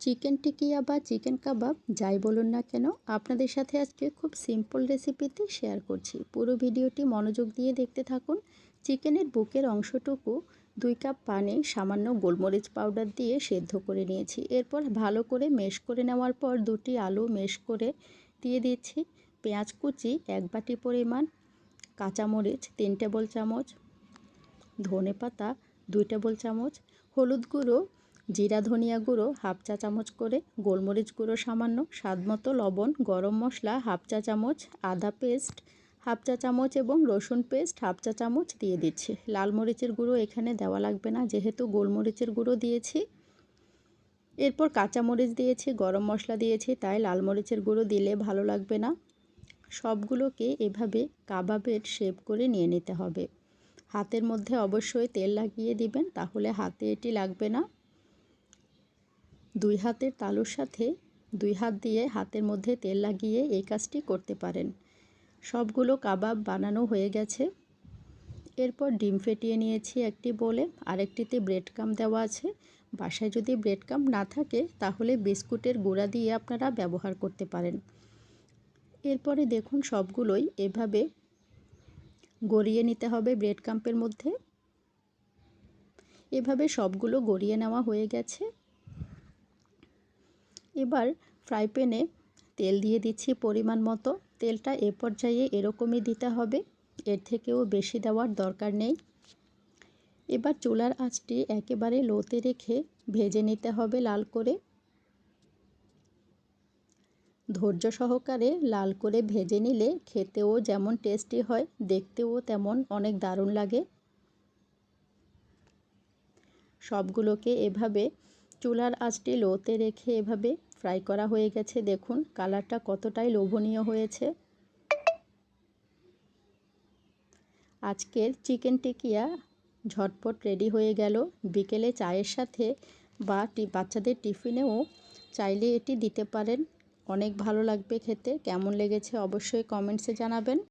Chicken টিকিয়া বা chicken কাবাব যাই বলুন না কেন, আপনাদের সাথে আজকে খুব সিম্পল রেসিপিতে শেয়ার করছি। পুরো ভিডিওটি মনোযোগ দিয়ে দেখতে থাকুন। চিকেনের বুকের অংশটুকু দুই কাপ পানি, সামান্য গোলমরিচ পাউডার দিয়ে সেদ্ধ করে নিয়েছি। এরপর ভালো করে মেশ করে নেওয়ার পর দুটি আলু মেশ করে দিয়ে দিচ্ছি। পেঁয়াজ কুচি, এক বাটি পরিমাণ, কাঁচামরিচ, তিন টেবিল চামচ ধনে পাতা দুই টেবিল চামচ, হলুদ গুঁড়ো জিরা ধনিয়া গুঁড়ো, হাফ চা চামচ করে গোলমরিচ গুঁড়ো সামান্য স্বাদমতো লবণ, গরম মশলা, হাফ চা চামচ আদা পেস্ট, হাফ চা চামচ এবং রসুন পেস্ট, হাফ চা চামচ দিয়ে দিচ্ছি। লাল মরিচের গুঁড়ো এখানে দেওয়া লাগবে না, যেহেতু গোলমরিচের গুঁড়ো দিয়েছি। এরপর কাঁচামরিচ দিয়েছি, গরম মশলা দিয়েছি, তাই লাল মরিচের গুঁড়ো দিলে ভালো লাগবে না। সবগুলোকে এভাবে কাবাবের শেপ করে নিয়ে নিতে হবে। হাতের মধ্যে অবশ্যই তেল লাগিয়ে দিবেন, তাহলে হাতে এটি লাগবে না। দুই হাতের তালুর সাথে দুই হাত দিয়ে হাতের মধ্যে তেল লাগিয়ে এই কাজটি করতে পারেন। সবগুলো কাবাব বানানো হয়ে গেছে। এরপর ডিম ফেটিয়ে নিয়েছি একটি বলে। আরেকটিতে ব্রেড কাম দেওয়া আছে। বাসায় যদি ব্রেড কাম না থাকে, তাহলে বিস্কুটের গুঁড়া দিয়ে আপনারা ব্যবহার করতে পারেন। এরপরে দেখুন সবগুলোই এভাবে গড়িয়ে নিতে হবে ব্রেড কাম্পের মধ্যে। এভাবে সবগুলো গড়িয়ে নেওয়া হয়ে গেছে। এবার ফ্রাই প্যানে তেল দিয়ে দিচ্ছি পরিমাণ মতো। তেলটা এ পর্যায়ে এরকমই দিতে হবে, এর থেকেও বেশি দেওয়ার দরকার নেই। এবার চুলার আঁচটি একেবারে লোতে রেখে ভেজে নিতে হবে লাল করে। ধৈর্য সহকারে লাল করে ভেজে নিলে খেতেও যেমন টেস্টি হয়, দেখতেও তেমন অনেক দারুণ লাগে। সবগুলোকে এভাবে চুলার আঁচটি লোতে রেখে এভাবে ফ্রাই করা হয়ে গেছে, দেখুন কালারটা কতটাই লোভনীয় হয়েছে। আজকের চিকেন টিকিয়া ঝটপট রেডি হয়ে গেল। বিকেলে চায়ের সাথে বা বাচ্চাদের টিফিনেও চাইলে এটি দিতে পারেন। অনেক ভালো লাগবে খেতে। কেমন লেগেছে অবশ্যই কমেন্টসে জানাবেন।